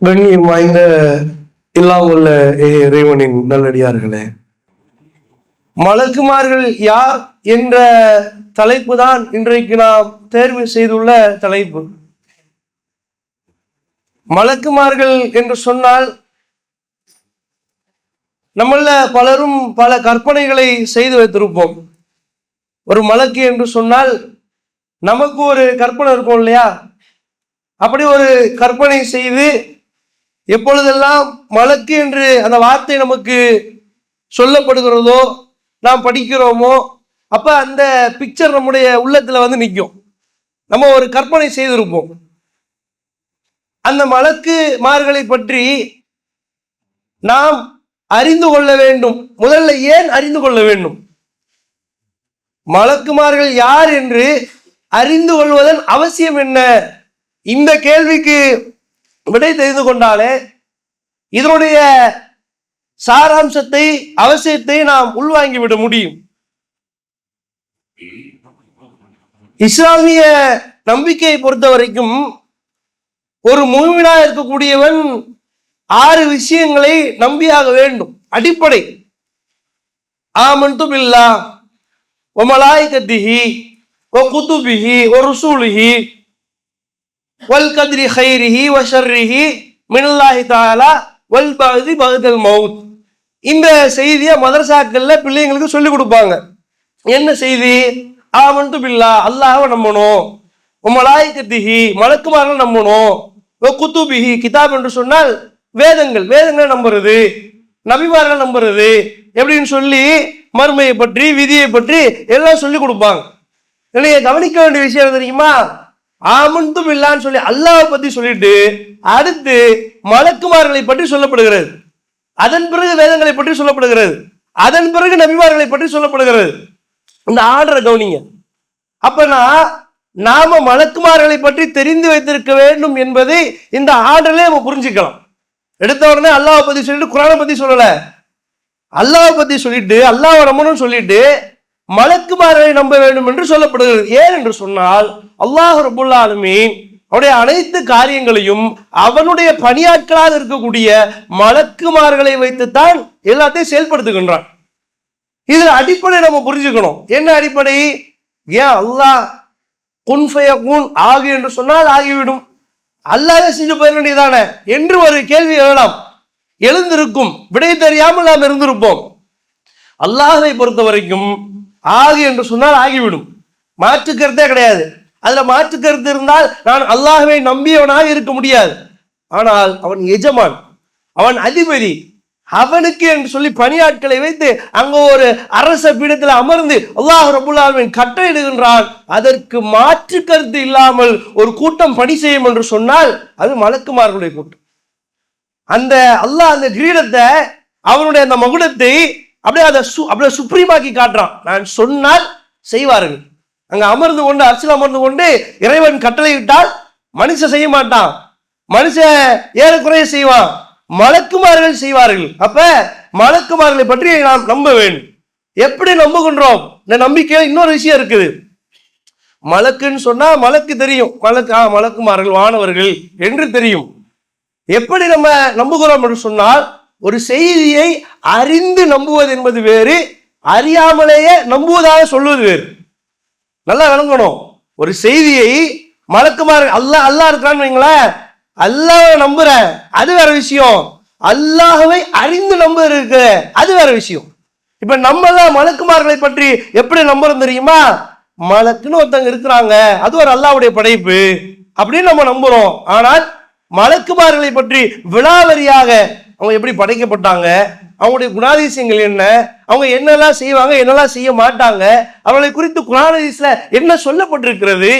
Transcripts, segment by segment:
கண்ணியம் வாய்ந்த எல்லாம் உள்ள இறைவனின் நல்லடியார்களே. மலக்குமார்கள் யார் என்ற தலைப்பு தான் இன்றைக்கு நாம் தேர்வு செய்துள்ள தலைப்பு. மலக்குமார்கள் என்று சொன்னால் நம்மள பலரும் பல கற்பனைகளை செய்து வைத்திருப்போம். ஒரு மலக்கு என்று சொன்னால் நமக்கு ஒரு கற்பனை இருக்கும் இல்லையா? அப்படி ஒரு கற்பனை செய்து எப்பொழுதெல்லாம் மலக்கு என்று அந்த வார்த்தை நமக்கு சொல்லப்படுகிறதோ நாம் படிக்கிறோமோ அப்ப அந்த பிக்சர் நம்முடைய உள்ளத்துல வந்து நிற்கும். நம்ம ஒரு கற்பனை செய்திருப்போம். அந்த மலக்கு மார்களை பற்றி நாம் அறிந்து கொள்ள வேண்டும். முதல்ல ஏன் அறிந்து கொள்ள வேண்டும்? மலக்குமார்கள் யார் என்று அறிந்து கொள்வதன் அவசியம் என்ன? இந்த கேள்விக்கு விடை தெரிந்து கொண்டாலே இதனுடைய சாராம்சத்தை அவசியத்தை நாம் உள்வாங்கி விட முடியும். இஸ்லாமிய நம்பிக்கையை பொறுத்த வரைக்கும் ஒரு முழுமினா இருக்கக்கூடியவன் ஆறு விஷயங்களை நம்பியாக வேண்டும். அடிப்படை. ஆமன்தும் இல்லா ஒமலாய் கத்திஹி ஒ குத்துபிஹி ஒ ருசூலிஹி வல் கதிரி ஹைரிஹி வஷர்ரிஹி மினல்லாஹி தாலா வல் பகுதி பகுதல் மவுத் இந்த செய்தியை மதரசாக்கள்ல பிள்ளைங்களுக்கு சொல்லி கொடுப்பாங்க. என்ன செய்தி? ஆமன் பில்லா அல்லாஹை நம்பணும். உமலாய்கத்திஹி மலக்குமார்கள் நம்பணும். குத்துபிஹி கிதாப் என்று சொன்னால் வேதங்கள் வேதங்களை நம்புறது நபிமார்கள் நம்புறது எப்படின்னு சொல்லி மறுமையை பற்றி விதியை பற்றி எல்லாம் சொல்லி கொடுப்பாங்க. நீங்க கவனிக்க வேண்டிய விஷயம் தெரியுமா? ஆமந்தும் இல்லான்னு சொல்லி அல்லாவை பத்தி சொல்லிட்டு அடுத்து மலக்குமார்களை பற்றி சொல்லப்படுகிறது. அதன் பிறகு வேதங்களை பற்றி சொல்லப்படுகிறது. அதன் பிறகு நபிமார்களை பற்றி சொல்லப்படுகிறது. இந்த ஆர்டரை கவனிங்க. அப்பனா நாம மலக்குமார்களை பற்றி தெரிந்து வைத்திருக்க வேண்டும் என்பதை இந்த ஆர்டர்ல நம்ம புரிஞ்சுக்கலாம். எடுத்த உடனே அல்லாவை பத்தி சொல்லிட்டு குரானை பத்தி சொல்லல. அல்லாவை பத்தி சொல்லிட்டு அல்லாஹ்வை நம்பணும்னு சொல்லிட்டு மலக்குமாரரை நம்ப வேண்டும் என்று சொல்லப்படுகிறது. ஏன் என்று சொன்னால் அல்லாஹ் ரபுல்லாலுமே அவருடைய அனைத்து காரியங்களையும் அவனுடைய பணியாட்களாக இருக்கக்கூடிய மலக்குமார்களை வைத்துத்தான் எல்லாத்தையும் செயல்படுத்துகின்றான். இதில் அடிப்படை நம்ம புரிஞ்சுக்கணும். என்ன அடிப்படை? ஏன் அல்லாஹ் குன்ஃபய கூன் ஆகு என்று சொன்னால் ஆகிவிடும். அல்லாஹ் செஞ்சு போயிட வேண்டியதானே? என்று ஒரு கேள்வி எழலாம் எழுந்திருக்கும். விடை தெரியாமல் நாம் இருந்திருப்போம். அல்லாஹை பொறுத்த வரைக்கும் ஆகு என்று சொன்னால் ஆகிவிடும். மாற்று கருத்தே கிடையாது. அதில் மாற்று கருத்து இருந்தால் நான் அல்லாஹுவை நம்பியவனாக இருக்க முடியாது. ஆனால் அவன் எஜமான் அவன் அதிபதி அவனுக்கு என்று சொல்லி பணியாட்களை வைத்து அங்க ஒரு அரச பீடத்தில் அமர்ந்து அல்லாஹ் ரபுல்லாவின் கட்டளையிடுகின்றான். அதற்கு மாற்று கருத்து இல்லாமல் ஒரு கூட்டம் பணி செய்யும் என்று சொன்னால் அது மலக்குமார்களுடைய கூட்டம். அந்த அல்லாஹ் அந்த கிரீடத்தை அவனுடைய அந்த மகுடத்தை அப்படியே அதை சு அப்படியே சுப்ரீமாக்கி காட்டுறான். நான் சொன்னால் செய்வார்கள். அங்கே அமர்ந்து கொண்டு அரசியல் அமர்ந்து கொண்டு இறைவன் கட்டளை விட்டால் மனுஷன் செய்ய மாட்டான். மனுஷன் ஏறக்குறைய செய்வான். மலக்குமார்கள் செய்வார்கள். அப்ப மலக்குமார்களை பற்றி நாம் நம்ப வேண்டும். எப்படி நம்புகின்றோம்? இந்த நம்பிக்கையில இன்னொரு விஷயம் இருக்குது. மலக்குன்னு சொன்னா மலக்கு தெரியும். மலக்கு ஆ மலக்குமார்கள் வானவர்கள் என்று தெரியும். எப்படி நம்ம நம்புகிறோம் என்று சொன்னால் ஒரு செய்தியை அறிந்து நம்புவது என்பது வேறு அறியாமலேயே நம்புவதாக சொல்வது வேறு. நல்லா விளங்கணும். ஒரு செய்தியை மலக்குமார் அல்லாஹ் அல்லாஹ் இருக்கிறான்னு வைங்களேன் அல்லாவை நம்புற அது வேற விஷயம். அல்லாஹவை அறிந்து நம்ப இருக்கு அது வேற விஷயம். இப்ப நம்ம தான் மலக்குமார்களை பற்றி எப்படி நம்புறோம் தெரியுமா? மலக்குன்னு ஒருத்தங்க இருக்கிறாங்க அது ஒரு அல்லாவுடைய படைப்பு அப்படின்னு நம்ம நம்புறோம். ஆனால் மலக்குமார்களை பற்றி விழாவரியாக அவங்க எப்படி படைக்கப்பட்டாங்க? அவங்களுடைய குணாதிசயங்கள் என்ன? அவங்க என்னெல்லாம் செய்வாங்க என்னெல்லாம் செய்ய மாட்டாங்க? அவர்களை குறித்து குணாதிசல என்ன சொல்லப்பட்டிருக்கிறது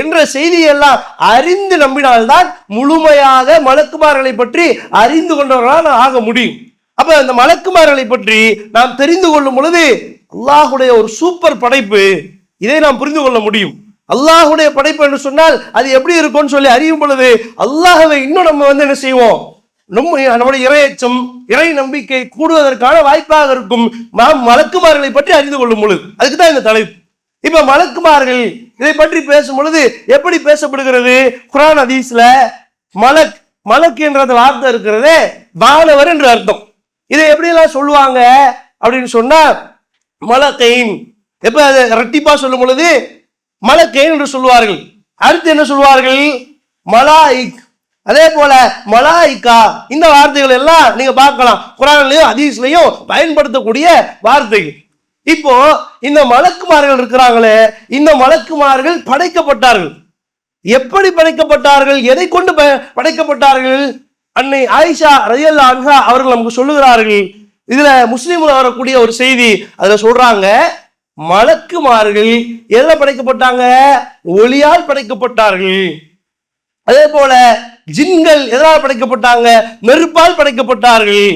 என்ற செய்தியெல்லாம் அறிந்து நம்பினால்தான் முழுமையாக மலக்குமார்களை பற்றி அறிந்து கொண்டவர்களால் ஆக முடியும். அப்ப அந்த மலக்குமார்களை பற்றி நாம் தெரிந்து கொள்ளும் பொழுது அல்லாஹுடைய ஒரு சூப்பர் படைப்பு இதை நாம் புரிந்து கொள்ள முடியும். அல்லாஹுடைய படைப்பு என்று சொன்னால் அது எப்படி இருக்கும்னு சொல்லி அறியும் பொழுது அல்லாஹவை இன்னும் நம்ம வந்து என்ன செய்வோம்? நம்ம நம்முடைய இறையச்சம் இறை நம்பிக்கை கூடுவதற்கான வாய்ப்பாக இருக்கும். நாம் மலக்குமார்களை பற்றி அறிந்து கொள்ளும் பொழுது அதுக்கு தான் இந்த தலைப்பு. இப்ப மலக்குமார்கள் இதை பற்றி பேசும் பொழுது எப்படி பேசப்படுகிறது? குரான் அதீஸ்ல மலக் மலக்கு என்ற வார்த்தை இருக்கிறதே வானவர் என்று அர்த்தம். இதை எப்படியெல்லாம் சொல்லுவாங்க அப்படின்னு சொன்னா மலக்கைன் எப்ப அதை ரெட்டிப்பா சொல்லும் பொழுது மலக்கைன் என்று சொல்லுவார்கள். அடுத்து என்ன சொல்லுவார்கள் மலாயிக். அதே போல மலாய்க்கா இந்த வார்த்தைகள் எல்லாம் நீங்க பார்க்கலாம். குரான்லயும் அதீஸ்லையும் பயன்படுத்தக்கூடிய வார்த்தைகள். இப்போ இந்த மலக்குமார்கள் இருக்கிறாங்களே இந்த மலக்குமார்கள் படைக்கப்பட்டார்கள். எப்படி படைக்கப்பட்டார்கள்? எதை கொண்டு ப- படைக்கப்பட்டார்கள்? அன்னை ஆயிஷா ரயல் அன்ஹா அவர்கள் நமக்கு சொல்லுகிறார்கள். இதுல முஸ்லீம்ல வரக்கூடிய ஒரு செய்தி அதுல சொல்றாங்க மலக்குமார்கள் எதில் படைக்கப்பட்டாங்க? ஒளியால் படைக்கப்பட்டார்கள். அதே போல ஜின்கள் எதனால் படைக்கப்பட்டாங்க? நெருப்பால் படைக்கப்பட்டார்கள்.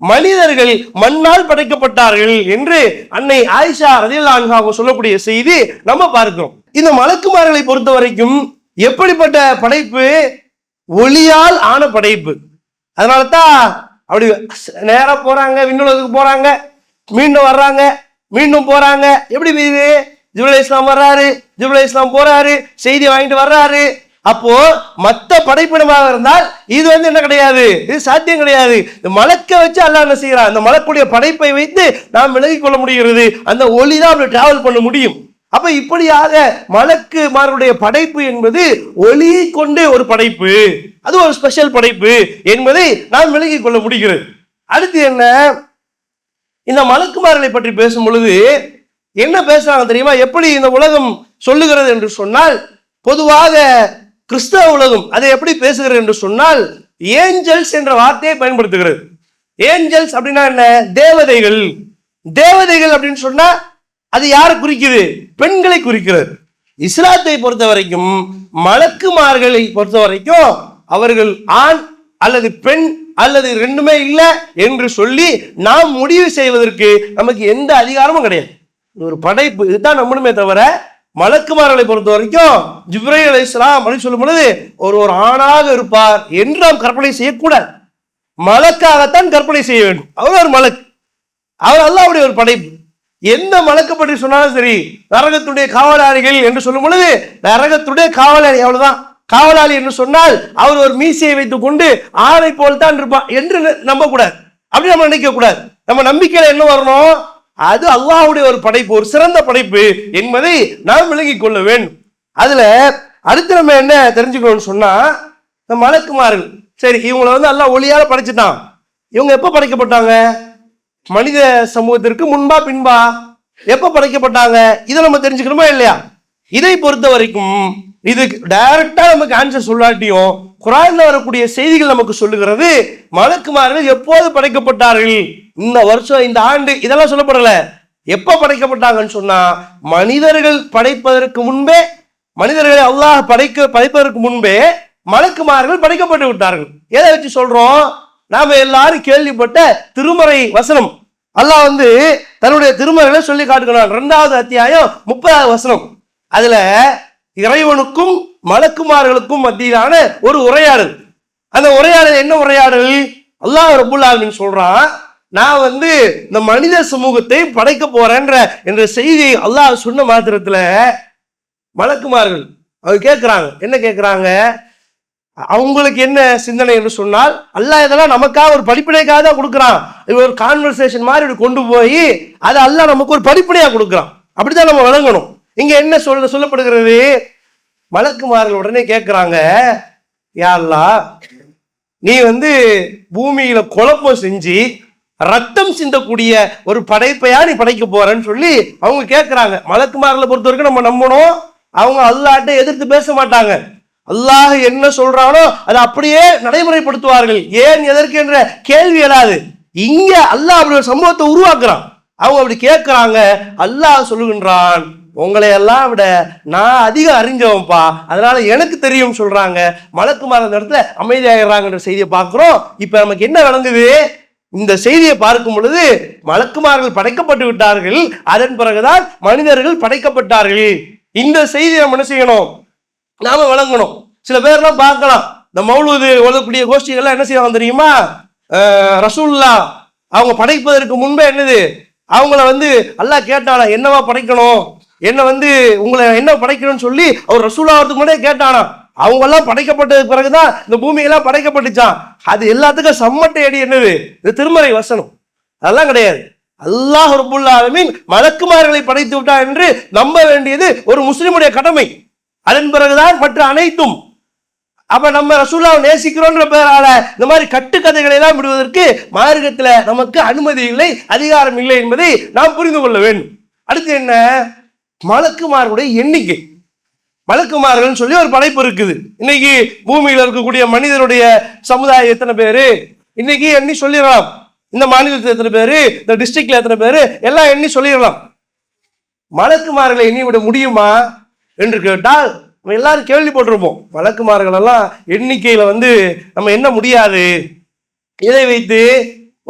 மனிதர்கள் மண்ணால் படைக்கப்பட்டார்கள் என்று அன்னை ஆயிஷா ரதியல்லா அவங்க சொல்லக்கூடிய செய்தி நம்ம பார்க்கிறோம். இந்த மலக்குமார்களை பொறுத்த வரைக்கும் எப்படிப்பட்ட படைப்பு? ஒளியால் ஆன படைப்பு. அதனால தான் அப்படி நேராக போறாங்க விண்ணுலகத்துக்கு போறாங்க மீண்டும் வர்றாங்க மீண்டும் போறாங்க. எப்படி மீது ஜிபுல் இஸ்லாம் வர்றாரு ஜிபுல் இஸ்லாம் போறாரு செய்தி வாங்கிட்டு வர்றாரு. அப்போ மத்த படைப்பினமாக இருந்தால் இது வந்து என்ன கிடையாது? இது சாத்தியம் கிடையாது. இந்த மலக்க வச்சு அல்லா என்ன செய்யறான் அந்த மலக்குடைய படைப்பை வைத்து நாம் விலகி கொள்ள முடிகிறது. அந்த ஒளி தான் அப்படி டிராவல் பண்ண முடியும். அப்ப இப்படியாக மலக்கு மாருடைய படைப்பு என்பது ஒளியை கொண்டு ஒரு படைப்பு. அது ஒரு ஸ்பெஷல் படைப்பு என்பதை நாம் விலகி கொள்ள முடிகிறது. அடுத்து என்ன? இந்த மலக்குமார்களை பற்றி பேசும் பொழுது என்ன பேசுறாங்க தெரியுமா? எப்படி இந்த உலகம் சொல்லுகிறது என்று சொன்னால் பொதுவாக கிறிஸ்தவ உலகம் அதை எப்படி பேசுகிறது என்று சொன்னால் ஏஞ்சல்ஸ் என்ற வார்த்தையை பயன்படுத்துகிறது. ஏஞ்சல்ஸ் அப்படின்னா என்ன? தேவதைகள். தேவதைகள் அப்படின்னு சொன்னா அது யாரை குறிக்குது? பெண்களை குறிக்கிறது. இஸ்லாத்தை பொறுத்த வரைக்கும் மலக்குமார்களை பொறுத்த வரைக்கும் அவர்கள் ஆண் அல்லது பெண் அல்லது ரெண்டுமே இல்லை என்று சொல்லி நாம் முடிவு செய்வதற்கு நமக்கு எந்த அதிகாரமும் கிடையாது. ஒரு படைப்பு இதுதான் நம்மளுமே தவிர மலக்குமார்களை பொறுத்த வரைக்கும் ஜிப்ரை அலை இஸ்லாம் அப்படின்னு சொல்லும் பொழுது ஒரு ஒரு ஆணாக இருப்பார் என்று நாம் கற்பனை செய்யக்கூடாது. மலக்காகத்தான் கற்பனை செய்ய வேண்டும். அவர் ஒரு மலக்கு அவர் அல்லாவுடைய ஒரு படைப்பு. எந்த மலக்கு பற்றி சொன்னாலும் சரி நரகத்துடைய காவலாளிகள் என்று சொல்லும் பொழுது நரகத்துடைய காவலாளி அவ்வளவுதான். காவலாளி என்று சொன்னால் அவர் ஒரு மீசையை வைத்துக் கொண்டு ஆணை போல் தான் இருப்பார் என்று நம்ப கூடாது அப்படி நம்ம நினைக்க கூடாது நம்ம நம்பிக்கையில என்ன வரணும்? அது அல்லாஹ்வுடைய ஒரு படைப்பு ஒரு சிறந்த படைப்பு என்பதை நாம் விளங்கிக் கொள்ள வேண்டும். அதுல அடுத்து நம்ம என்ன தெரிஞ்சுக்கணும்னு சொன்னா இந்த மலக்குமார்கள். சரி இவங்களை வந்து எல்லாம் ஒளியால படைச்சிட்டான். இவங்க எப்ப படைக்கப்பட்டாங்க? மனித சமூகத்திற்கு முன்பா பின்பா? எப்ப படைக்கப்பட்டாங்க? இதை நம்ம தெரிஞ்சுக்கணுமா இல்லையா? இதை பொறுத்த வரைக்கும் இது டைரக்டா நமக்கு ஆன்சர் சொல்லாட்டியும் குரானில் வரக்கூடிய செய்திகள் நமக்கு சொல்லுகிறது மலக்குமார்கள் எப்போது படைக்கப்பட்டார்கள்? இந்த வருஷம் இந்த ஆண்டு இதெல்லாம் சொல்லப்படலை. எப்போ படைக்கப்பட்டாங்கன்னு சொன்னால் மனிதர்கள் படைப்பதற்கு முன்பே மனிதர்களை அல்லாஹ் படைக்க படைப்பதற்கு முன்பே மலக்குமார்கள் படைக்கப்பட்டு விட்டார்கள். எதை வச்சு சொல்கிறோம் நாம் எல்லாரும் கேள்விப்பட்ட திருமறை வசனம். அல்லாஹ் வந்து தன்னுடைய திருமறைகளை சொல்லி காட்டுகிறான். ரெண்டாவது அத்தியாயம் முப்பதாவது வசனம். அதில் இறைவனுக்கும் மலக்குமார்களுக்கும் மத்தியிலான ஒரு உரையாடல். அந்த உரையாடல் என்ன உரையாடல்? அல்லாஹ் ரபுல் சொல்றான் நான் வந்து இந்த மனித சமூகத்தை படைக்க போறேன்ற என்ற செய்தியை அல்லாஹ் சொன்ன மாத்திரத்துல மலக்குமார்கள் அவங்க கேட்குறாங்க என்ன கேட்குறாங்க அவங்களுக்கு என்ன சிந்தனை என்று சொன்னால் அல்லாஹ் இதெல்லாம் நமக்காக ஒரு படிப்பினைக்காக தான் கொடுக்குறான். இது ஒரு கான்வர்சேஷன் மாதிரி கொண்டு போய் அதை அல்லாஹ் நமக்கு ஒரு படிப்பினையாக கொடுக்குறான். அப்படிதான் நம்ம வழங்கணும். இங்க என்ன சொல்ல சொல்லப்படுகிறது? மலக்குமார்கள் உடனே கேட்குறாங்க யா அல்லாஹ் நீ வந்து பூமியில குழப்பம் செஞ்சு ரத்தம் சிந்தக்கூடிய ஒரு படைப்பையா நீ படைக்க போறன்னு சொல்லி அவங்க கேட்குறாங்க மலக்குமார்களை பொறுத்த வரைக்கும் நம்ம நம்பணும். அவங்க அல்லாட்ட எதிர்த்து பேச மாட்டாங்க. அல்லாஹ் என்ன சொல்றானோ அதை அப்படியே நடைமுறைப்படுத்துவார்கள். ஏன் எதற்கு என்ற கேள்வி எழாது. இங்க அல்லாஹ் அப்படி ஒரு சம்பவத்தை உருவாக்குறான். அவங்க அப்படி கேட்குறாங்க அல்லாஹ் சொல்லுகின்றான் உங்களை எல்லாம் விட நான் அதிகம் அறிஞ்சவன்ப்பா. அதனால எனக்கு தெரியும் சொல்றாங்க. மலக்குமார் அந்த இடத்துல அமைதியாகிறாங்கன்ற செய்தியை பார்க்குறோம். இப்போ நமக்கு என்ன விளங்குது இந்த செய்தியை பார்க்கும் பொழுது மலக்குமார்கள் படைக்கப்பட்டு விட்டார்கள். அதன் பிறகுதான் மனிதர்கள் படைக்கப்பட்டார்கள். இந்த செய்தியை நம்ம என்ன செய்யணும்? நாம வழங்கணும் சில பேர்லாம் பார்க்கலாம். இந்த மௌலூது ஓதக்கூடிய கோஷ்டிகள்லாம் என்ன செய்வாங்க தெரியுமா? ரசூல்லா அவங்க படைப்பதற்கு முன்பே என்னது? அவங்கள வந்து அல்லாஹ் கேட்டானா என்னவா படைக்கணும்? என்னை வந்து உங்களை என்ன படைக்கணும்னு சொல்லி அவர் ரசூலா வரதுக்கு முன்னாடியே கேட்டானா அவங்க எல்லாம் படைக்கப்பட்டதுக்கு பிறகுதான் இந்த பூமியெல்லாம் படைக்கப்பட்டுச்சான் அது எல்லாத்துக்கும் சம்மட்டை அடி என்னது? இந்த திருமறை வசனம். அதெல்லாம் கிடையாது. அல்லாஹ் ரபுல்லாலமின் மலக்குமார்களை படைத்து விட்டார் என்று நம்ப வேண்டியது ஒரு முஸ்லிமுடைய கடமை. அதன் பிறகுதான் மற்ற அனைத்தும். அப்ப நம்ம ரசூல்லா நேசிக்கிறோன்ற பேரால இந்த மாதிரி கட்டுக்கதைகளை எல்லாம் விடுவதற்கு மார்க்கத்துல நமக்கு அனுமதி இல்லை அதிகாரம் இல்லை என்பதை நாம் புரிந்து கொள்ள வேண்டும். அடுத்து என்ன? மலக்குமார்களுடைய எண்ணிக்கை. மலக்குமார்கள் சொல்லி ஒரு படைப்பு இருக்குது. இன்னைக்கு பூமியில் இருக்கக்கூடிய மனிதனுடைய சமுதாயம் எத்தனை பேரு? இன்னைக்கு எண்ணி சொல்லிடலாம். இந்த மாநிலத்தில் எத்தனை பேரு? இந்த டிஸ்ட்ரிக்ட்ல எத்தனை பேரு? எல்லாம் எண்ணி சொல்லிடலாம். மலக்குமார்களை எண்ணி விட முடியுமா என்று கேட்டால் நம்ம எல்லாரும் கேள்விப்பட்டிருப்போம். வழக்குமார்கள் எல்லாம் எண்ணிக்கையில் வந்து நம்ம என்ன முடியாது. இதை வைத்து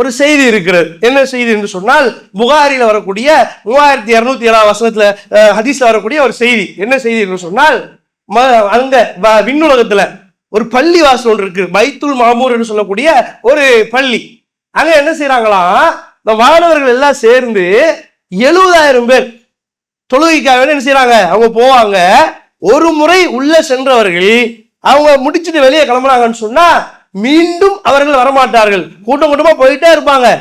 ஒரு செய்தி இருக்கிறது. என்ன செய்தி என்று சொன்னால் புகாரில வரக்கூடிய மூவாயிரத்தி இரநூத்தி ஏழாம் வசனத்துல ஹதீஸ்ல வரக்கூடிய ஒரு செய்தி. என்ன செய்தி என்று சொன்னால் அங்க விண்ணுலகத்துல ஒரு பள்ளி வாசல் ஒன்று இருக்கு. பைத்துல் மாமூர் என்று சொல்லக்கூடிய ஒரு பள்ளி. அங்க என்ன செய்யறாங்களாம் இந்த மாணவர்கள் எல்லாம் சேர்ந்து எழுபதாயிரம் பேர் தொழுகைக்காக என்ன செய்யறாங்க அவங்க போவாங்க. ஒரு முறை உள்ள சென்றவர்கள் அவங்க முடிச்சுட்டு வெளியே கிளம்புறாங்கன்னு சொன்னா மீண்டும் அவர்கள் வரமாட்டார்கள். கூட்டம் கூட்டமா போயிட்டே இருப்பாங்க.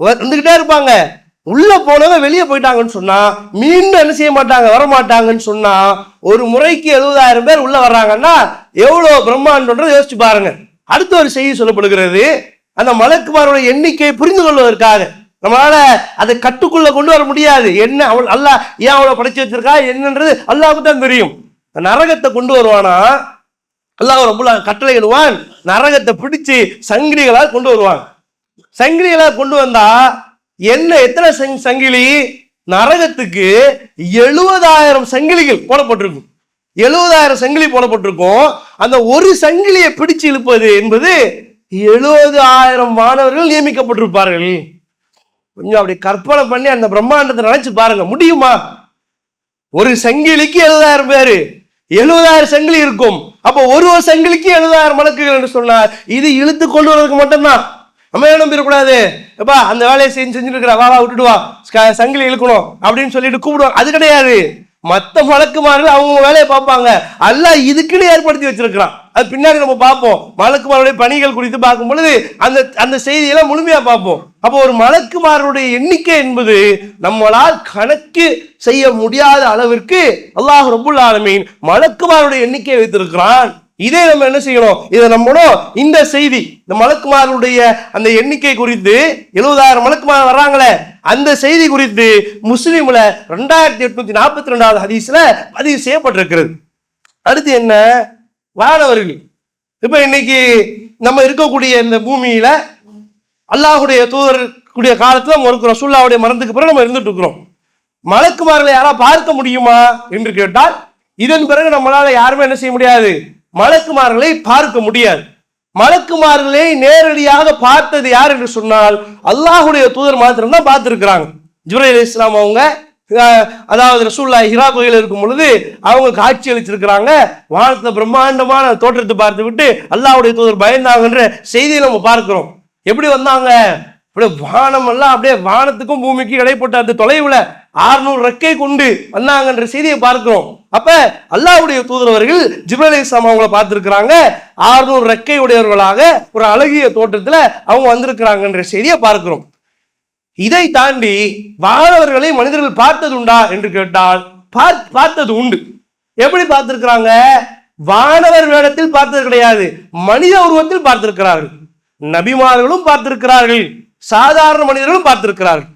வ- வந்துகிட்டே இருப்பாங்க. உள்ள போனவங்க வெளியே போயிட்டாங்கன்னு சொன்னா மீண்டும் என்ன செய்ய மாட்டாங்க? வரமாட்டாங்கன்னு சொன்னா ஒரு முறைக்கு எழுபதாயிரம் பேர் உள்ள வர்றாங்கன்னா எவ்வளவு பிரம்மாண்டன்றது யோசிச்சு பாருங்க. அடுத்த ஒரு செய்தி சொல்லப்படுகிறது. அந்த மலக்குமாரோட எண்ணிக்கையை புரிந்து கொள்வதற்காக. நம்மளால அதை கட்டுக்குள்ள கொண்டு வர முடியாது. என்ன அவள் அல்லாஹ் ஏன் அவளை படைச்சு வச்சிருக்கா? என்னன்றது அல்லாவுக்கு தான் தெரியும். நரகத்தை கொண்டு வருவானா? அல்லாஹ் ரொம்ப கட்டளையிடுவான் நரகத்தை பிடிச்சு சங்கிலிகளால் கொண்டு வருவாங்க சங்கிலிகளால் கொண்டு வந்தா என்ன எத்தனை சங்- சங்கிலி? நரகத்துக்கு எழுபதாயிரம் சங்கிலிகள் போடப்பட்டிருக்கும். எழுபதாயிரம் சங்கிலி போடப்பட்டிருக்கும். அந்த ஒரு சங்கிலியை பிடிச்சு இழுப்பது என்பது எழுபது ஆயிரம் மாணவர்கள் நியமிக்கப்பட்டிருப்பார்கள். கொஞ்சம் அப்படி கற்பனை பண்ணி அந்த பிரம்மாண்டத்தை நினைச்சு பாருங்க. முடியுமா? ஒரு சங்கிலிக்கு எழுபதாயிரம் பேரு. எழுபதாயிரம் சங்கிலி இருக்கும். அப்போ ஒரு ஒரு சங்கிலிக்கு எழுபதாயிரம் மலக்குகள் என்று சொன்னார். இது இழுத்து கொண்டு வரதுக்கு மட்டும்தான். நம்ம என்ன நம்பிடக்கூடாது எப்பா அந்த வேலையை செஞ்சு செஞ்சுட்டு இருக்கிற வா வா. விட்டுடுவா சங்கிலி இழுக்கணும் அப்படின்னு சொல்லிட்டு கூப்பிடுவாங்க. அது கிடையாது. மற்ற மலக்குமார்கள் அவங்க வேலையை பார்ப்பாங்க. அல்ல இதுக்குன்னு ஏற்படுத்தி வச்சிருக்கிறான். அது பின்னாடி நம்ம பார்ப்போம். மலக்குமாருடைய பணிகள் குறித்து பார்க்கும் பொழுது அந்த அந்த செய்தியெல்லாம் முழுமையா பார்ப்போம். அப்போ ஒரு மலக்குமாருடைய எண்ணிக்கை என்பது நம்மளால் கணக்கு செய்ய முடியாத அளவிற்கு அல்லாஹ் ரபுல் ஆலமீன் மலக்குமாருடைய எண்ணிக்கையை வைத்திருக்கிறான். இதே நம்ம என்ன செய்யணும்? இதை நம்மளும் இந்த செய்தி இந்த மலக்குமாருடைய அந்த எண்ணிக்கை குறித்து எழுபதாயிரம் மலக்குமார் வர்றாங்களே அந்த செய்தி குறித்து முஸ்லீம்ல ரெண்டாயிரத்தி எட்நூத்தி நாற்பத்தி ரெண்டாவது ஹதீஸ்ல பதிவு செய்யப்பட்டிருக்கிறது. அடுத்து என்ன? வானவர்கள். இப்ப இன்னைக்கு நம்ம இருக்கக்கூடிய இந்த பூமியில அல்லாஹுடைய தூதர் காலத்துல நம்ம இருக்கிறோம் சூல்லாவுடைய மரணத்துக்கு பிறகு நம்ம இருந்துட்டு இருக்கிறோம். மலக்குமார்களை யாரா பார்க்க முடியுமா? என்று கேட்டால் இதன் பிறகு நம்மளால யாருமே என்ன செய்ய முடியாது? மலக்குமார்களை பார்க்க முடியாது. மலக்குமார்களை நேரடியாக பார்த்தது யார் என்று சொன்னால் அல்லாஹுடைய தூதர் மாத்திரம்தான் பார்த்துருக்குறாங்க. ஜுரை அலி இஸ்லாம் அவங்க அதாவது ரசூல்லா ஹிரா கோயில் இருக்கும் பொழுது அவங்க காட்சி அளிச்சிருக்கிறாங்க வானத்தை பிரம்மாண்டமான தோற்றத்தை பார்த்து விட்டு அல்லாவுடைய தூதர் பயந்தாங்கன்ற செய்தியை நம்ம பார்க்கிறோம். எப்படி வந்தாங்க? அப்படியே வானம் எல்லாம் அப்படியே வானத்துக்கும் பூமிக்கும் இடைப்பட்ட அந்த தொலைவில் ஆறுநூறு ரெக்கை கொண்டு வந்தாங்கன்ற செய்தியை பார்க்கிறோம். அப்ப அல்லாவுடைய தூதரவர்கள் ஜிப்ரல் இஸ்லாம் அவங்கள பார்த்திருக்கிறாங்க. ஆறுநூறு ரெக்கை உடையவர்களாக ஒரு அழகிய தோற்றத்துல அவங்க வந்திருக்கிறாங்கன்ற செய்தியை பார்க்கிறோம். இதை தாண்டி வானவர்களை மனிதர்கள் பார்த்தது உண்டா என்று கேட்டால் பார்த்தது உண்டு. எப்படி பார்த்திருக்கிறாங்க? வானவர் வேடத்தில் பார்த்தது கிடையாது. மனித உருவத்தில் பார்த்திருக்கிறார்கள். நபிமார்களும் பார்த்திருக்கிறார்கள். சாதாரண மனிதர்களும் பார்த்திருக்கிறார்கள்.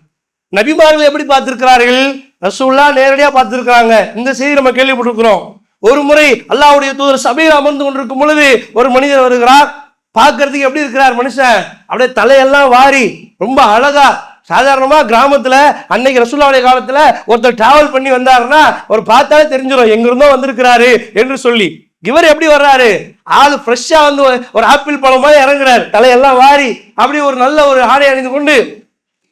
நபிமார்கள் எப்படி பார்த்திருக்கிறார்கள்? ரசூல்லா நேரடியாக பார்த்திருக்கிறாங்க. இந்த செய்தி நம்ம கேள்விப்பட்டிருக்கிறோம். ஒரு முறை அல்லாவுடைய தூதர் சபையில் அமர்ந்து கொண்டிருக்கும் பொழுது ஒரு மனிதர் வருகிறார். பார்க்கறதுக்கு எப்படி இருக்கிறார் மனுஷன்? அப்படியே தலையெல்லாம் வாரி ரொம்ப அழகா சாதாரணமாக கிராமத்தில் அன்னைக்கு ரசூல்லாவுடைய காலத்தில் ஒருத்தர் டிராவல் பண்ணி வந்தாருன்னா ஒரு பார்த்தாலே தெரிஞ்சிடும் எங்கிருந்தோ வந்திருக்கிறாரு என்று சொல்லி. இவர் எப்படி வர்றாரு? ஆள் ஃப்ரெஷ்ஷாக வந்து ஒரு- ஆப்பிள் பழம் மாதிரி இறங்குறாரு. தலையெல்லாம் வாரி அப்படி ஒரு நல்ல ஒரு ஆடை அணிந்து கொண்டு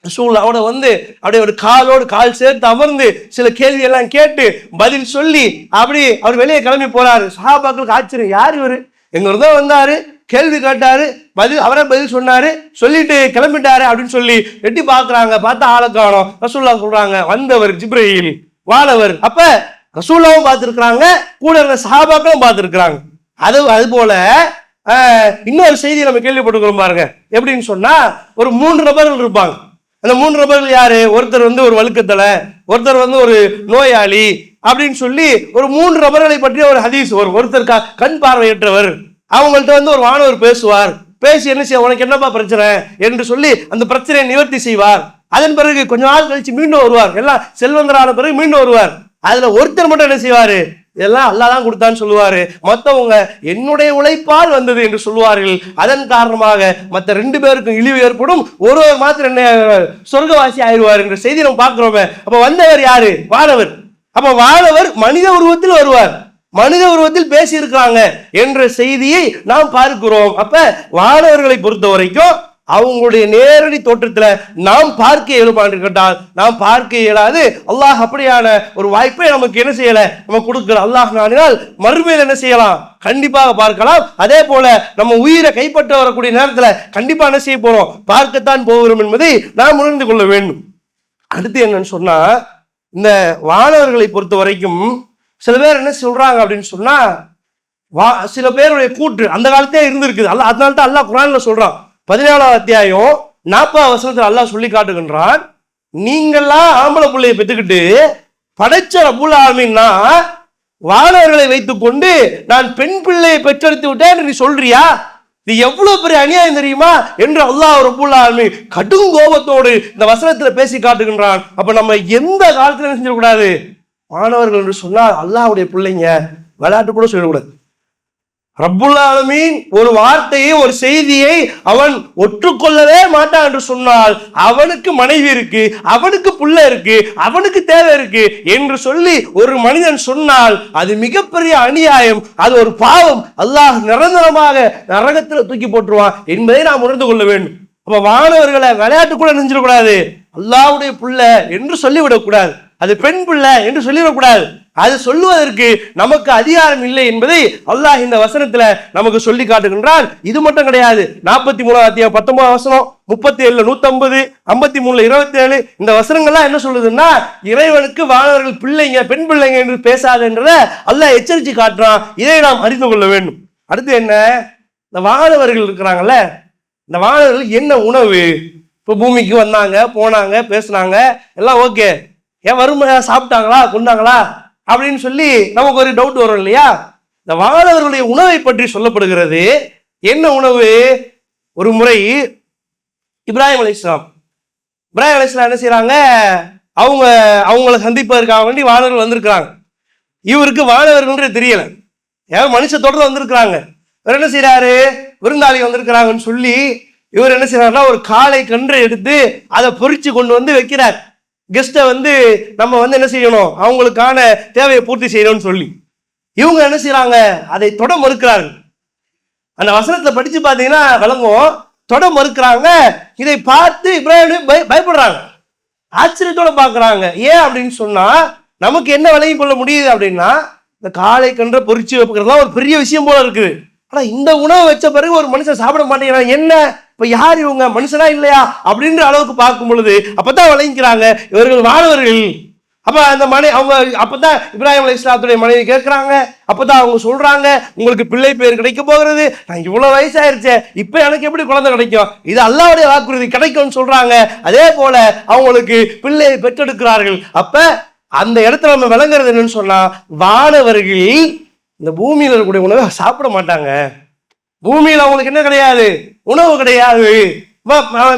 ரசூல்லாவோட வந்து அப்படியே ஒரு காலோடு கால் சேர்த்து அமர்ந்து சில கேள்வி எல்லாம் கேட்டு பதில் சொல்லி அப்படி அவர் வெளியே கிளம்பி போறாரு. சஹாபாக்களுக்கு ஆச்சரியம். யார் இவர்? எங்க இருந்தோ வந்தாரு கேள்வி கேட்டாரு பதில் அவரே பதில் சொன்னாரு சொல்லிட்டு கிளம்பிட்டாரு அப்படின்னு சொல்லி எட்டி பாக்குறாங்க பார்த்தா ஆளை காணும். ரசூல்லா சொல்றாங்க வந்தவர் ஜிப்ரீல் வாழவர் அப்ப ரசூல்லாவும் பார்த்துருக்குறாங்க கூட இருந்த சஹாபாக்களும் பார்த்துருக்குறாங்க. அது அது போல இன்னொரு செய்தி நம்ம கேள்விப்பட்டுக்கிறோம் பாருங்க. எப்படின்னு சொன்னா ஒரு மூன்று நபர்கள் இருப்பாங்க. அந்த மூன்று நபர்கள் யாரு? ஒருத்தர் வந்து ஒரு வழுக்கத்தலை ஒருத்தர் வந்து ஒரு நோயாளி அப்படின்னு சொல்லி ஒரு மூன்று நபர்களை பற்றிய ஒரு ஹதீஸ். ஒரு ஒருத்தர் கண் பார்வையற்றவர். அவங்கள்ட்ட வந்து ஒரு வானவர் பேசுவார். பேசி என்ன செய்ய உனக்கு என்னப்பா பிரச்சனை? என்று சொல்லி அந்த பிரச்சனையை நிவர்த்தி செய்வார். அதன் பிறகு கொஞ்ச நாள் கழிச்சு மீண்டும் வருவார். எல்லாம் செல்வந்தரான பிறகு மீண்டும் வருவார். அதுல ஒருத்தர் மட்டும் என்ன செய்வாரு? இதெல்லாம் அல்லாதான் கொடுத்தான்னு சொல்லுவாரு. மற்றவங்க என்னுடைய உழைப்பால் வந்தது என்று சொல்லுவார்கள். அதன் காரணமாக மற்ற ரெண்டு பேருக்கும் இழிவு ஏற்படும். ஒருவர் மாத்திரம் என்ன சொர்க்கவாசி ஆயிடுவார் என்ற செய்தி நம்ம பார்க்கிறோமே. அப்ப வந்தவர் யாரு? வானவர். அப்ப வானவர் மனித உருவத்தில் வருவார். மனித உருவத்தில் பேசியிருக்காங்க என்ற செய்தியை நாம் பார்க்கிறோம். அப்ப வானவர்களை பொறுத்த வரைக்கும் அவங்களுடைய நேரடி தோற்றத்தில் நாம் பார்க்க இயலுமான்னு கேட்டால் நாம் பார்க்க இயலாது. அல்லாஹ் அப்படியான ஒரு வாய்ப்பை நமக்கு என்ன செய்யலை? நம்ம கொடுக்கல. அல்லாஹ் நானினால் மறுமையில் என்ன செய்யலாம்? கண்டிப்பாக பார்க்கலாம். அதே போல நம்ம உயிரை கைப்பற்ற வரக்கூடிய நேரத்தில் கண்டிப்பாக என்ன செய்ய போகிறோம் பார்க்கத்தான் போகிறோம் என்பதை நாம் உணர்ந்து கொள்ள வேண்டும். அடுத்து என்னன்னு சொன்னால் இந்த வானவர்களை பொறுத்த வரைக்கும் சில பேர் என்ன சொல்கிறாங்க அப்படின்னு சொன்னால் வா சில பேருடைய கூற்று அந்த காலத்தே இருந்திருக்குது. அல்ல அதனால தான் அல்லாஹ் குரானில் சொல்கிறான் பதினேழாம் அத்தியாயம் நாற்பது வசனத்தில் அல்லாஹ் சொல்லி காட்டுகின்றான். நீங்கள்லாம் ஆம்பளை பிள்ளைய பெற்றுக்கிட்டு படைச்ச ரபுல் ஆலமீன்னா வானவர்களை வைத்துக்கொண்டு நான் பெண் பிள்ளையை பெற்றெடுத்து விட்டேன் நீ சொல்றியா? இது எவ்வளவு பெரிய அநியாயம் தெரியுமா? என்று அல்லாஹ் ரபுல் ஆலமீன் கடும் கோபத்தோடு இந்த வசனத்துல பேசி காட்டுகின்றான். அப்ப நம்ம எந்த காலத்துல செஞ்சிடக்கூடாது? மாணவர்கள் என்று சொன்னால் அல்லாஹ்வுடைய பிள்ளைங்க விளையாட்டு கூட சொல்லக்கூடாது ரப்புல் ஒரு வார்த்தையை ஒரு செய்தியை அவன் ஒற்றுக்கொள்ளவே மாட்டான் என்று சொன்னால் அவனுக்கு மனைவி இருக்கு அவனுக்கு புள்ள இருக்கு அவனுக்கு தேவை இருக்கு என்று சொல்லி ஒரு மனிதன் சொன்னால் அது மிகப்பெரிய அநியாயம் அது ஒரு பாவம். அல்லாஹ் நிரந்தரமாக நரகத்தில் தூக்கி போட்டுருவான் என்பதை நாம் உணர்ந்து கொள்ள வேண்டும். அப்ப மாணவர்களை விளையாட்டு கூட நெஞ்சிடக்கூடாது. அல்லாவுடைய புள்ள என்று சொல்லிவிடக்கூடாது. அது பெண் பிள்ளை என்று சொல்லிவிடக்கூடாது அது சொல்லுவதற்கு நமக்கு அதிகாரம் இல்லை என்பதை அல்லாஹ் இந்த வசனத்துல நமக்கு சொல்லி காட்டுகின்றான். இது மட்டும் கிடையாது. நாற்பத்தி மூணாம் அத்தியாயம் பத்தொன்பது வசனம் முப்பத்தி ஏழுல நூத்தம்பது ஐம்பத்தி மூணுல இருபத்தி ஏழு இந்த வசனங்கள்லாம் என்ன சொல்லுதுன்னா இறைவனுக்கு வானவர்கள் பிள்ளைங்க பெண் பிள்ளைங்க என்று பேசாதுன்றத அல்லாஹ் எச்சரித்து காட்டுறான். இதை நாம் அறிந்து கொள்ள வேண்டும். அடுத்து என்ன? இந்த வானவர்கள் இருக்கிறாங்கல்ல இந்த வானவர்கள் என்ன உணவு? இப்போ பூமிக்கு வந்தாங்க போனாங்க பேசுனாங்க எல்லாம் ஓகே. ஏன் வறுமை சாப்பிட்டாங்களா கொண்டாங்களா? அப்படின்னு சொல்லி நமக்கு ஒரு டவுட் வரும் இல்லையா? இந்த வானவர்களுடைய உணவை பற்றி சொல்லப்படுகிறது. என்ன உணவு? ஒரு முறை இப்ராஹிம் அலி இஸ்லாம் இப்ராஹிம் அலி இஸ்லாம் என்ன செய்கிறாங்க அவங்க அவங்கள சந்திப்பதற்காக வேண்டி வானவர்கள் வந்திருக்கிறாங்க. இவருக்கு வானவர்கள்ன்றது தெரியல. ஏன் மனுஷ தொடர்ந்து வந்திருக்கிறாங்க. இவர் என்ன செய்கிறாரு விருந்தாளி வந்திருக்கிறாங்கன்னு சொல்லி இவர் என்ன செய்கிறாருன்னா ஒரு காளை கன்று எடுத்து அதை பொறிச்சு கொண்டு வந்து வைக்கிறார். கெஸ்ட்டை வந்து நம்ம வந்து என்ன செய்யணும்? அவங்களுக்கான தேவையை பூர்த்தி செய்யணும்னு சொல்லி. இவங்க என்ன செய்கிறாங்க அதை தொட மறுக்கிறார்கள். அந்த வசனத்தை படித்து பார்த்தீங்கன்னா விளங்கும். தொட மறுக்கிறாங்க. இதை பார்த்து இப்ராஹிம் பய பயப்படுறாங்க. ஆச்சரியத்தோட பார்க்குறாங்க. ஏன் அப்படின்னு சொன்னால் நமக்கு என்ன விளங்கி கொள்ள முடியுது அப்படின்னா இந்த காலை கன்ற பொறிச்சு வைக்கிறதுலாம் ஒரு பெரிய விஷயம் போல இருக்குது. ஆனால் இந்த உணவை வச்ச பிறகு ஒரு மனுஷன் சாப்பிட மாட்டேங்கிறான். என்ன? இப்ப யார் இவங்க? மனுஷனா இல்லையா? அப்படின்ற அளவுக்கு பார்க்கும் பொழுது அப்பதான் விளங்கிக்கிறாங்க. இவர்கள் மாணவர்கள். அப்ப அந்த மனை அவங்க அப்பதான் இப்ராஹிம் அலி இஸ்லாத்துடைய மனைவி அப்போ அப்பதான் அவங்க சொல்றாங்க உங்களுக்கு பிள்ளை பேர் கிடைக்க போகிறது. நான் இவ்வளவு வயசாயிருச்சே. இப்ப எனக்கு எப்படி குழந்தை கிடைக்கும்? இது அல்லாவுடைய வாக்குறுதி. கிடைக்கும்னு சொல்றாங்க. அதே போல அவங்களுக்கு பிள்ளையை பெற்றெடுக்கிறார்கள். அப்ப அந்த இடத்துல நம்ம விளங்குறது என்னன்னு சொன்னா வானவர்கள் இந்த பூமியில் இருக்கக்கூடிய உணவை சாப்பிட மாட்டாங்க. பூமியில் அவங்களுக்கு என்ன கிடையாது? உணவு கிடையாது.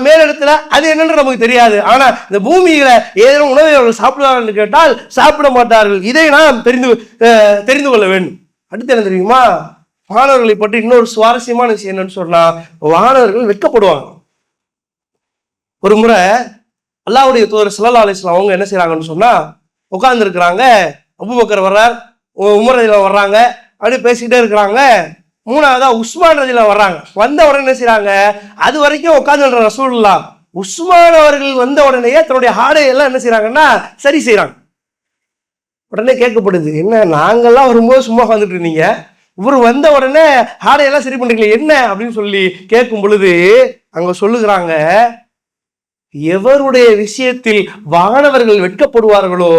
மேலிடத்துல அது என்னன்னு நமக்கு தெரியாது. ஆனா இந்த பூமியில ஏதேனும் உணவை அவர்கள் சாப்பிடுவார்கள் கேட்டால் சாப்பிட மாட்டார்கள். இதை நாம் தெரிந்து தெரிந்து கொள்ள வேண்டும். அடுத்து என்ன தெரியுமா? வானவர்களை பற்றி இன்னொரு சுவாரஸ்யமான விஷயம் என்னன்னு சொன்னா வானவர்கள் வெட்கப்படுவாங்க. ஒரு முறை அல்லாஹ்வுடைய தூதர் ஸல்லல்லாஹு அலைஹி அவங்க என்ன செய்யறாங்கன்னு சொன்னா உட்கார்ந்து இருக்கிறாங்க அபுபக்கர் வர்றார் உ- வர்றாங்க. அப்படியே பேசிக்கிட்டே இருக்கிறாங்க. மூணாவதா உஸ்மான் ரஜில வர்றாங்க. வந்த உடனே என்ன செய்யறாங்க அது வரைக்கும் உட்காந்து ரசூல்லா உஸ்மான் அவர்கள் வந்த உடனேயே தன்னுடைய ஆடை எல்லாம் என்ன செய்யறாங்கன்னா சரி செய்யறாங்க உடனே கேட்கப்படுது என்ன நாங்கள்லாம் வரும்போது சும்மா உட்காந்துட்டு இருந்தீங்க? இவர் வந்த உடனே ஆடையெல்லாம் சரி பண்ணிக்கல என்ன? அப்படின்னு சொல்லி கேட்கும் பொழுது அங்க சொல்லுகிறாங்க எவருடைய விஷயத்தில் வானவர்கள் வெட்கப்படுவார்களோ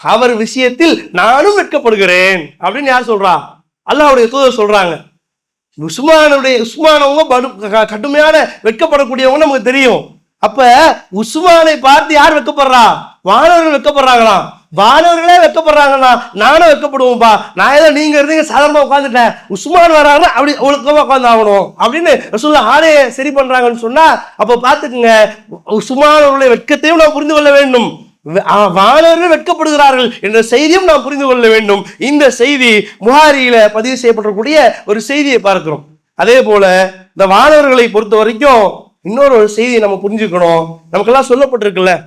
அவர் விஷயத்தில் நானும் வெட்கப்படுகிறேன். அப்படின்னு யார் சொல்றா? அல்லாவுடைய தூதர் சொல்கிறாங்க உஸ்மானுடைய உஸ்மானவங்க படு க- கடுமையான வெட்கப்படக்கூடியவங்க நமக்கு தெரியும். அப்ப உஸ்மானை பார்த்து யார் வெட்கப்படுறா? வானவர்கள் வெக்கப்படுறாங்களாம் வானவர்களே வெட்கப்படுறாங்கன்னா நானும் வெட்கப்படுவோம்ப்பா நான் ஏதோ நீங்க இருந்தீங்க சாதாரணமா உட்காந்துட்டேன் உஸ்மான் வராங்கன்னா அப்படி ஒழுக்கமா உட்காந்து ஆகணும் அப்படின்னு சொல்ல ஆடையை சரி பண்றாங்கன்னு சொன்னா அப்ப பாத்துக்குங்க உஸ்மானவர்களுடைய வெட்கத்தையும் நான் புரிந்து கொள்ள வேண்டும். வ- வானவர்கள் வெட்கப்படுகிறார்கள் என்ற செய்தியும் நாம் புரிந்து கொள்ள வேண்டும். இந்த செய்தி முகாரியில பதிவு செய்யப்பட்டக்கூடிய ஒரு செய்தியை பார்க்கிறோம். அதே போல இந்த வானவர்களை பொறுத்த வரைக்கும் இன்னொரு ஒரு செய்தியை நம்ம புரிஞ்சுக்கணும். நமக்கெல்லாம் சொல்லப்பட்டிருக்குல்ல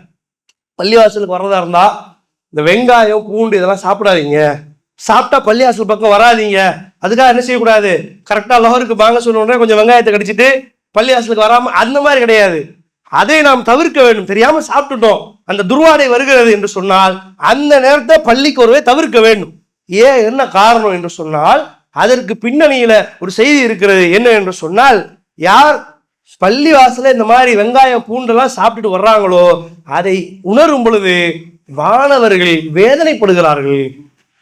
பள்ளிவாசலுக்கு வர்றதா இருந்தா இந்த வெங்காயம் பூண்டு இதெல்லாம் சாப்பிடாதீங்க. சாப்பிட்டா பள்ளிவாசல் பக்கம் வராதீங்க. அதுக்காக என்ன செய்யக்கூடாது? கரெக்டா லோகருக்கு வாங்க சொன்ன கொஞ்சம் வெங்காயத்தை கடிச்சிட்டு பள்ளிவாசலுக்கு வராம அந்த மாதிரி கிடையாது. அதை நாம் தவிர்க்க வேண்டும். தெரியாம சாப்பிட்டுட்டோம். அந்த துர்வாடை வருகிறது என்று சொன்னால் அந்த நேரத்தை பள்ளிக்கு ஒருவே தவிர்க்க வேண்டும். ஏன் என்ன காரணம் என்று சொன்னால் அதற்கு பின்னணியில ஒரு செய்தி இருக்கிறது. என்ன என்று சொன்னால் யார் பள்ளி வாசல்ல இந்த மாதிரி வெங்காயம் பூண்டெல்லாம் சாப்பிட்டுட்டு வர்றாங்களோ அதை உணரும் பொழுது மாணவர்கள் வேதனைப்படுகிறார்கள்.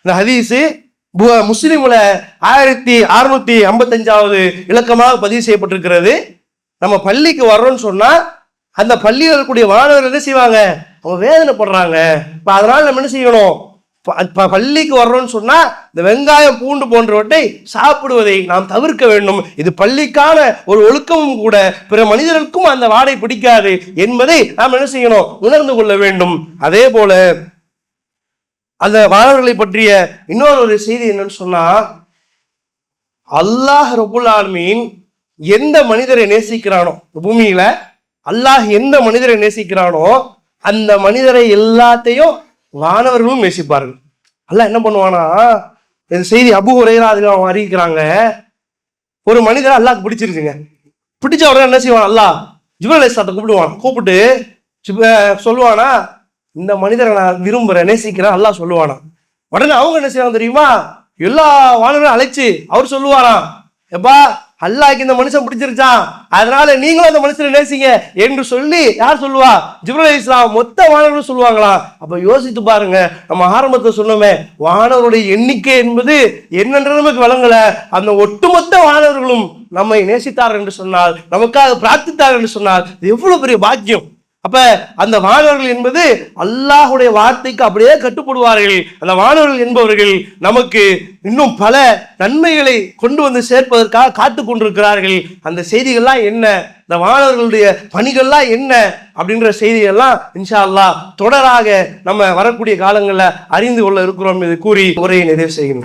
இந்த ஹதீஸு பு- முஸ்லிம்ல ஆயிரத்தி அறுநூத்தி ஐம்பத்தஞ்சாவது இலக்கமாக பதிவு செய்யப்பட்டிருக்கிறது. நம்ம பள்ளிக்கு வர்றோம்னு சொன்னா அந்த பள்ளியில் இருக்கக்கூடிய மாணவர்கள் என்ன செய்வாங்க? அவங்க வேதனைப்படுறாங்க. இப்போ அதனால நம்ம என்ன செய்யணும்? இப்போ பள்ளிக்கு வர்றோம்னு சொன்னால் இந்த வெங்காயம் பூண்டு போன்றவற்றை சாப்பிடுவதை நாம் தவிர்க்க வேண்டும். இது பள்ளிக்கான ஒரு ஒழுக்கமும் கூட பிற மனிதர்களுக்கும் அந்த வாடை பிடிக்காது என்பதை நாம் என்ன செய்யணும்? உணர்ந்து கொள்ள வேண்டும். அதே போல அந்த மாணவர்களை பற்றிய இன்னொரு ஒரு செய்தி என்னன்னு சொன்னால் அல்லாஹ் ரபுல் ஆலமீன் எந்த மனிதரை நேசிக்கிறானோ இந்த அல்லாஹ் எந்த மனிதரை நேசிக்கிறானோ அந்த மனிதரை எல்லாத்தையும் வானவர்களும் நேசிப்பார்கள். அல்லாஹ் என்ன பண்ணுவானா? இந்த செய்தி அபு உரையில அதுல அவன் அறிவிக்கிறாங்க. ஒரு மனிதரை அல்லாஹ் பிடிச்சிருச்சுங்க. பிடிச்ச உடனே என்ன செய்வான்? அல்லாஹ் ஜிபுல் அலைஹிஸ்ஸலாத்தை கூப்பிடுவான். கூப்பிட்டு சொல்லுவானா இந்த மனிதரை நான் விரும்புகிறேன் நேசிக்கிறேன் அல்லாஹ் சொல்லுவானா. உடனே அவங்க என்ன செய்வாங்க தெரியுமா? எல்லா வானவரும் அழைச்சு அவர் சொல்லுவாராம் எப்பா அல்லாஹ்க்கு இந்த மனுஷன் பிடிச்சிருச்சான் அதனால நீங்களும் அந்த மனுஷனை நேசிங்க என்று சொல்லி யார் சொல்லுவா? ஜிப்ரல் இஸ்லாம் மொத்த வானவர்கள் சொல்லுவாங்களாம். அப்ப யோசித்து பாருங்க நம்ம ஆரம்பத்தை சொன்னோமே வானவருடைய எண்ணிக்கை என்பது என்னென்று நமக்கு வழங்கல. அந்த ஒட்டுமொத்த வானவர்களும் நம்மை நேசித்தார் என்று சொன்னால் நமக்காக பிரார்த்தித்தார் என்று சொன்னால் எவ்வளவு பெரிய பாக்கியம்? அப்ப அந்த வானவர்கள் என்பது அல்லாஹுடைய வார்த்தைக்கு அப்படியே கட்டுப்படுவார்கள். அந்த வானவர்கள் என்பவர்கள் நமக்கு இன்னும் பல நன்மைகளை கொண்டு வந்து சேர்ப்பதற்காக காத்து கொண்டிருக்கிறார்கள். அந்த செய்திகள்லாம் என்ன? இந்த மாணவர்களுடைய பணிகள்லாம் என்ன? அப்படின்ற செய்திகள்லாம் இன்ஷா அல்லாஹ் தொடராக நம்ம வரக்கூடிய காலங்களில் அறிந்து கொள்ள இருக்கிறோம் என்று கூறி உரையை நிறைவு செய்கின்றோம்.